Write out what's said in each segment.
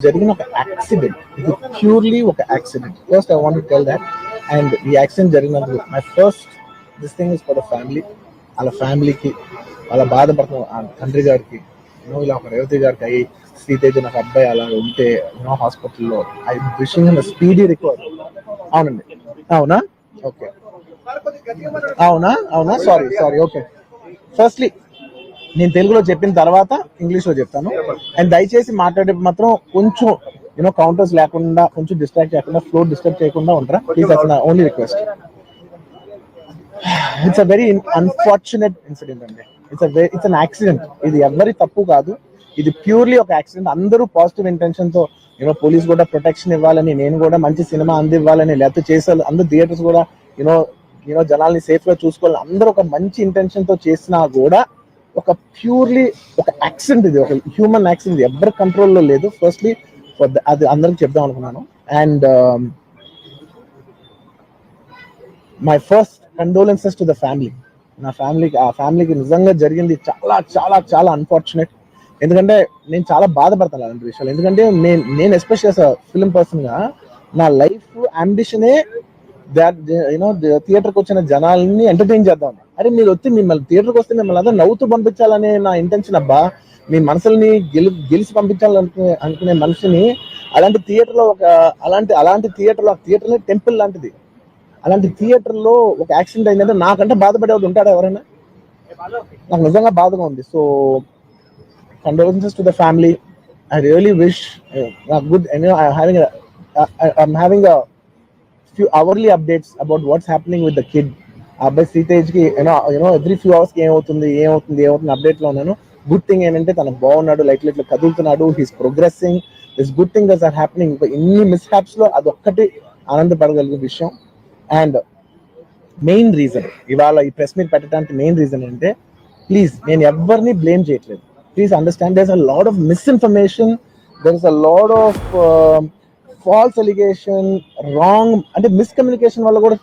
జరిగిన ఒక యాక్సిడెంట్ ఇది ప్యూర్లీ ఒక accident first I want tell that and ఈ accident జరిగినందుకు my first this thing is for the family వాళ్ళ ఫ్యామిలీకి వాళ్ళ బాధపడుతున్న తండ్రి గారికి యూనో ఇలా ఒక రేవతి గారికి అయ్యి శ్రీతేజ నాకు అబ్బాయి అలా ఉంటే యూనో హాస్పిటల్లో ఐ విషింగ్ స్పీడీ రికవర్ అవునండి. అవునా? ఓకే అవునా? అవునా? సారీ సారీ ఓకే ఫస్ట్లీ నేను తెలుగులో చెప్పిన తర్వాత ఇంగ్లీష్లో చెప్తాను. అండ్ దయచేసి మాట్లాడే మాత్రం కొంచెం యూనో కౌంటర్స్ లేకుండా కొంచెం డిస్ట్రాక్ట్ చేయకుండా ఫ్లో డిస్టర్బ్ చేయకుండా ఉంటారా? ప్లీజ్ అసలు only request it's a very unfortunate incident అండి. ఇట్స్ ఇట్స్ అన్ యాక్సిడెంట్ ఇది ఎవరి తప్పు కాదు. ఇది ప్యూర్లీ ఒక యాక్సిడెంట్ అందరూ పాజిటివ్ ఇంటెన్షన్తో యూనో పోలీస్ కూడా ప్రొటెక్షన్ ఇవ్వాలని నేను కూడా మంచి సినిమా అందివ్వాలని లేకపోతే చేసాను అందరు థియేటర్స్ కూడా యూనో యూనో జనాల్ని సేఫ్గా చూసుకోవాలని అందరూ ఒక మంచి ఇంటెన్షన్తో చేసినా కూడా ఒక ప్యూర్లీ ఒక యాక్సిడెంట్ ఇది ఒక హ్యూమన్ యాక్సిడెంట్ ఎవరి కంట్రోల్లో లేదు. ఫస్ట్లీ అది అందరికి చెప్దాం అనుకున్నాను. And my first condolences to the family నా ఫ్యామిలీకి ఆ ఫ్యామిలీకి నిజంగా జరిగింది చాలా చాలా చాలా అన్ఫార్చునేట్ ఎందుకంటే నేను చాలా బాధపడతాను అలాంటి విషయాలు. ఎందుకంటే నేను నేను ఎస్పెషల్ ఫిల్మ్ పర్సన్గా నా లైఫ్ అంబిషనే యూనో థియేటర్కి వచ్చిన జనాల్ని ఎంటర్టైన్ చేద్దాం అరే మీరు వచ్చి మిమ్మల్ని థియేటర్కి వస్తే మిమ్మల్ని అందరూ నవ్వుతూ పంపించాలనే నా ఇంటెన్షన్ అబ్బా. మీ మనసుల్ని గెలి గెలిచి పంపించాలనుకునే అనుకునే మనిషిని అలాంటి థియేటర్లో ఒక అలాంటి అలాంటి థియేటర్లో ఆ థియేటర్నే టెంపుల్ లాంటిది. అలాంటి థియేటర్లో ఒక యాక్సిడెంట్ అయిందంటే నాకంటే బాధపడేవాడు ఉంటాడా ఎవరైనా? నాకు నిజంగా బాధగా ఉంది. So condolences to the family I really wish good having having You know, I'm having a, I, I'm having kid ఆ అబ్బాయి సీతేజ్కి you know you know every few అవర్స్కి ఏమవుతుంది ఏమవుతుంది ఏమవుతుంది అప్డేట్లో ఉన్నాను. గుడ్ థింగ్ ఏంటంటే తను బాగున్నాడు light light కదులుతున్నాడు he's progressing this good thing this are happening ఇన్ని మిస్ హ్యాప్స్లో అదొక్కటి ఆనందపడగలిగే విషయం. అండ్ మెయిన్ రీజన్ ఇవాళ ఈ ప్రెస్ మీట్ పెట్టడానికి మెయిన్ రీజన్ అంటే ప్లీజ్ నేను ఎవరిని బ్లేమ్ చేయట్లేదు. Please understand there's a lot of misinformation there is a lot of false allegation wrong అంటే మిస్కమ్యూనికేషన్ వల్ల కూడా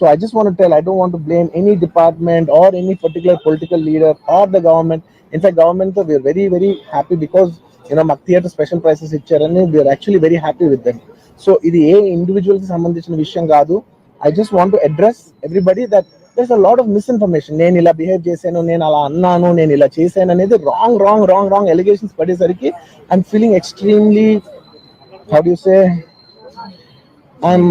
చాలా సార్లు జరుగుద్ది so I just want tell I don't want blame any department or any particular political leader or the government in fact గవర్నమెంట్తో we are very very happy because you know మాకు theatre special prices ఇచ్చారని we are actually very happy with them so ఇది ఏ ఇండివిజువల్కి సంబంధించిన విషయం కాదు. I just want to address everybody that there's a lot of misinformation నేను ఇలా బిహేవ్ చేశాను నేను అలా అన్నాను నేను ఇలా చేశాను అనేది wrong wrong wrong wrong allegations పడేసరికి I'm feeling extremely how do say I'm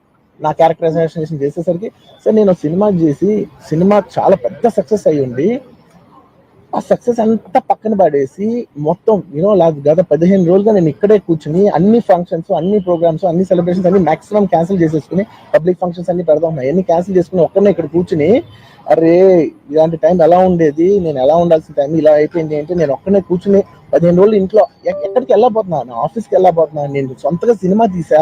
నా క్యారెక్టర్ చేసేసరికి సార్ నేను సినిమా చేసి సినిమా చాలా పెద్ద సక్సెస్ అయ్యి ఉండి ఆ సక్సెస్ అంతా పక్కన పడేసి మొత్తం యూనో గత పదిహేను రోజులుగా నేను ఇక్కడే కూర్చుని అన్ని ఫంక్షన్స్ అన్ని ప్రోగ్రామ్స్ అన్ని సెలబ్రేషన్స్ అన్ని మాక్సిమం క్యాన్సిల్ చేసేసుకుని పబ్లిక్ ఫంక్షన్స్ అన్ని పెడదాం అన్ని క్యాన్సిల్ చేసుకుని ఒక్కనే ఇక్కడ కూర్చుని అరే ఇలాంటి టైం ఎలా ఉండేది? నేను ఎలా ఉండాల్సిన టైం ఇలా అయిపోయింది అంటే నేను ఒక్కనే కూర్చుని పదిహేను రోజులు ఇంట్లో ఎక్కడికి వెళ్ళబోతున్నా నా ఆఫీస్కి వెళ్ళబోతున్నా నేను సొంతగా సినిమా తీసా?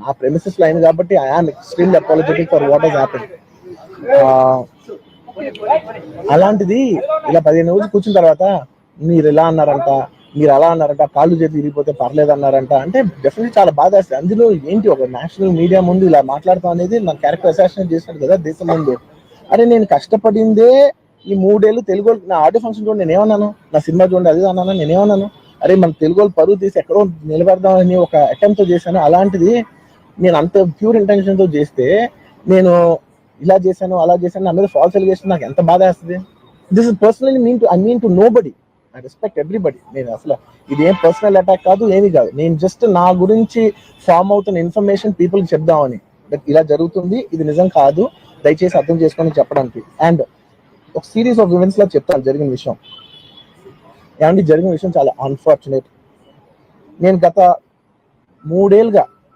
నా ప్రెమిసెస్లో అయింది కాబట్టి I am extreme apologetic for what he's happen అలాంటిది ఇలా పదిహేను రోజులు కూర్చున్న తర్వాత మీరు ఎలా అన్నారంట మీరు అలా అన్నారంట కాళ్ళు చేతి విరిగిపోతే పర్లేదు అన్నారంట అంటే డెఫినెట్లీ చాలా బాధ వేస్తుంది. అందులో ఏంటి ఒక నేషనల్ మీడియా ముందు ఇలా మాట్లాడతాం అనేది నా క్యారెక్టర్ అసాసినేట్ చేసినట్టు కదా దేశం ముందు. అరే నేను కష్టపడిందే ఈ మూడేళ్ళు తెలుగు నా ఆడియో ఫంక్షన్ చూడండి నేను ఏమన్నాను? నా సినిమా చూడండి అది అన్నాను నేనేమన్నాను అరే మన తెలుగు వాళ్ళు పరువు తీసి ఎక్కడో నిలబెడదామని ఒక అటెంప్ట్ చేశాను. అలాంటిది నేను అంత ప్యూర్ ఇంటెన్షన్తో చేస్తే నేను ఇలా చేశాను అలా చేశాను నా మీద ఫాల్స్ ఎలిగేషన్ నాకు ఎంత బాధ వేస్తుంది? This is personally mean to I mean to nobody I respect everybody నేను అసలు ఇది ఏం పర్సనల్ అటాక్ కాదు ఏమి కాదు. నేను జస్ట్ నా గురించి ఫామ్ అవుతున్న ఇన్ఫర్మేషన్ పీపుల్కి చెప్దామని. బట్ ఇలా జరుగుతుంది ఇది నిజం కాదు. దయచేసి అర్థం చేసుకొని చెప్పడానికి. అండ్ ఒక సిరీస్ ఆఫ్ ఈవెంట్స్లో చెప్తాను జరిగిన విషయం. ఏమంటే జరిగిన విషయం చాలా అన్ఫార్చునేట్ నేను గత మూడేళ్ళుగా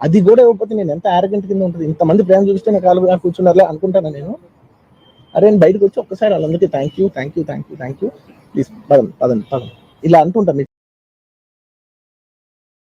అది కూడా ఇవ్వకపోతే నేను ఎంత ఆరగెంట్ కింద ఉంటుంది? ఇంతమంది ప్రేమ చూస్తే నాకు కాలు కూర్చున్నారులే అనుకుంటాను నేను? అరే నేను బయటకు వచ్చి ఒక్కసారి వాళ్ళందరికీ thank you thank you thank you thank you please పదండి పదండి పదండి. ఇలా అంటుంటాను